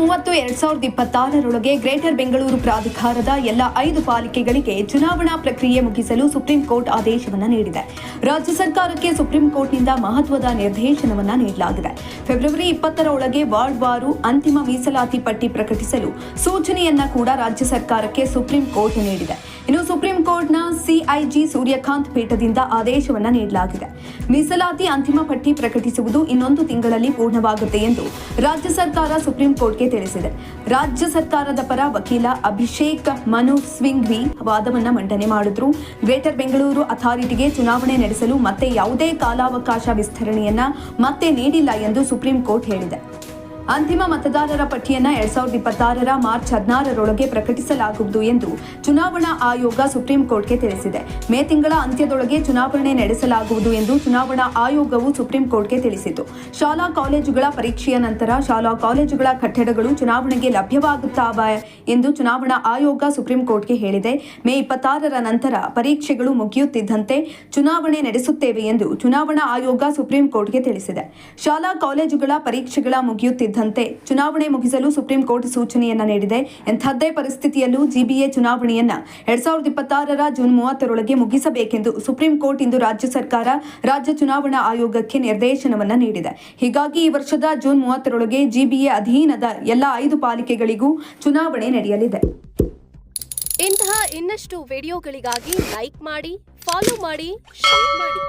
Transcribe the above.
ಮೂವತ್ತು ಎರಡ್ ಸಾವಿರದ ಇಪ್ಪತ್ತಾರರೊಳಗೆ ಗ್ರೇಟರ್ ಬೆಂಗಳೂರು ಪ್ರಾಧಿಕಾರದ ಎಲ್ಲ ಐದು ಪಾಲಿಕೆಗಳಿಗೆ ಚುನಾವಣಾ ಪ್ರಕ್ರಿಯೆ ಮುಗಿಸಲು ಸುಪ್ರೀಂ ಕೋರ್ಟ್ ಆದೇಶವನ್ನು ನೀಡಿದೆ. ರಾಜ್ಯ ಸರ್ಕಾರಕ್ಕೆ ಸುಪ್ರೀಂ ಕೋರ್ಟ್ನಿಂದ ಮಹತ್ವದ ನಿರ್ದೇಶನವನ್ನು ನೀಡಲಾಗಿದೆ. ಫೆಬ್ರವರಿ ಇಪ್ಪತ್ತರ ಒಳಗೆ ವಾರ್ಡ್ ವಾರು ಅಂತಿಮ ಮೀಸಲಾತಿ ಪಟ್ಟಿ ಪ್ರಕಟಿಸಲು ಸೂಚನೆಯನ್ನ ಕೂಡ ರಾಜ್ಯ ಸರ್ಕಾರಕ್ಕೆ ಸುಪ್ರೀಂ ಕೋರ್ಟ್ ನೀಡಿದೆ. ಇನ್ನು ಸಿಐಜಿ ಸೂರ್ಯಕಾಂತ್ ಪೀಠದಿಂದ ಆದೇಶವನ್ನ ನೀಡಲಾಗಿದೆ. ಮೀಸಲಾತಿ ಅಂತಿಮ ಪಟ್ಟಿ ಪ್ರಕಟಿಸುವುದು ಇನ್ನೊಂದು ತಿಂಗಳಲ್ಲಿ ಪೂರ್ಣವಾಗುತ್ತೆ ಎಂದು ರಾಜ್ಯ ಸರ್ಕಾರ ಸುಪ್ರೀಂ ಕೋರ್ಟ್ಗೆ ತಿಳಿಸಿದೆ. ರಾಜ್ಯ ಸರ್ಕಾರದ ಪರ ವಕೀಲ ಅಭಿಷೇಕ್ ಮನು ಸ್ವಿಂಗ್ವಿ ವಾದವನ್ನ ಮಂಡನೆ ಮಾಡಿದ್ರು. ಗ್ರೇಟರ್ ಬೆಂಗಳೂರು ಅಥಾರಿಟಿಗೆ ಚುನಾವಣೆ ನಡೆಸಲು ಮತ್ತೆ ಯಾವುದೇ ಕಾಲಾವಕಾಶ ವಿಸ್ತರಣೆಯನ್ನ ಮತ್ತೆ ನೀಡಿಲ್ಲ ಎಂದು ಸುಪ್ರೀಂ ಕೋರ್ಟ್ ಹೇಳಿದೆ. ಅಂತಿಮ ಮತದಾರರ ಪಟ್ಟಿಯನ್ನ ಎರಡ್ ಸಾವಿರದ ಇಪ್ಪತ್ತಾರರ ಮಾರ್ಚ್ ಹದಿನಾರರೊಳಗೆ ಪ್ರಕಟಿಸಲಾಗುವುದು ಎಂದು ಚುನಾವಣಾ ಆಯೋಗ ಸುಪ್ರೀಂ ಕೋರ್ಟ್ಗೆ ತಿಳಿಸಿದೆ. ಮೇ ತಿಂಗಳ ಅಂತ್ಯದೊಳಗೆ ಚುನಾವಣೆ ನಡೆಸಲಾಗುವುದು ಎಂದು ಚುನಾವಣಾ ಆಯೋಗವು ಸುಪ್ರೀಂ ಕೋರ್ಟ್ಗೆ ತಿಳಿಸಿತು ಶಾಲಾ ಕಾಲೇಜುಗಳ ಪರೀಕ್ಷೆಯ ನಂತರ ಶಾಲಾ ಕಾಲೇಜುಗಳ ಕಟ್ಟಡಗಳು ಚುನಾವಣೆಗೆ ಲಭ್ಯವಾಗುತ್ತಾವ ಎಂದು ಚುನಾವಣಾ ಆಯೋಗ ಸುಪ್ರೀಂ ಕೋರ್ಟ್ಗೆ ಹೇಳಿದೆ. ಮೇ ಇಪ್ಪತ್ತಾರರ ನಂತರ ಪರೀಕ್ಷೆಗಳು ಮುಗಿಯುತ್ತಿದ್ದಂತೆ ಚುನಾವಣೆ ನಡೆಸುತ್ತೇವೆ ಎಂದು ಚುನಾವಣಾ ಆಯೋಗ ಸುಪ್ರೀಂ ಕೋರ್ಟ್ಗೆ ತಿಳಿಸಿದೆ. ಶಾಲಾ ಕಾಲೇಜುಗಳ ಪರೀಕ್ಷೆಗಳ ಮುಗಿಯುತ್ತಿದ್ದಂತೆ ಚುನಾವಣೆ ಮುಗಿಸಲು ಸುಪ್ರೀಂ ಕೋರ್ಟ್ ಸೂಚನೆಯನ್ನ ನೀಡಿದೆ. ಎಂಥದ್ದೇ ಪರಿಸ್ಥಿತಿಯಲ್ಲೂ ಜಿಬಿಎ ಚುನಾವಣೆಯನ್ನ ಎರಡ್ ಸಾವಿರದ ಇಪ್ಪತ್ತಾರರ ಜೂನ್ ಮೂವತ್ತರೊಳಗೆ ಮುಗಿಸಬೇಕೆಂದು ಸುಪ್ರೀಂ ಕೋರ್ಟ್ ಇಂದು ರಾಜ್ಯ ಸರ್ಕಾರ ರಾಜ್ಯ ಚುನಾವಣಾ ಆಯೋಗಕ್ಕೆ ನಿರ್ದೇಶನವನ್ನ ನೀಡಿದೆ. ಹೀಗಾಗಿ ಈ ವರ್ಷದ ಜೂನ್ ಮೂವತ್ತರೊಳಗೆ ಜಿಬಿಎ ಅಧೀನದ ಎಲ್ಲ ಐದು ಪಾಲಿಕೆಗಳಿಗೂ ಚುನಾವಣೆ ನಡೆಯಲಿದೆ. ಇಂತಹ ಇನ್ನಷ್ಟು ವಿಡಿಯೋಗಳಿಗಾಗಿ ಲೈಕ್ ಮಾಡಿ, ಫಾಲೋ ಮಾಡಿ, ಶೇರ್ ಮಾಡಿ.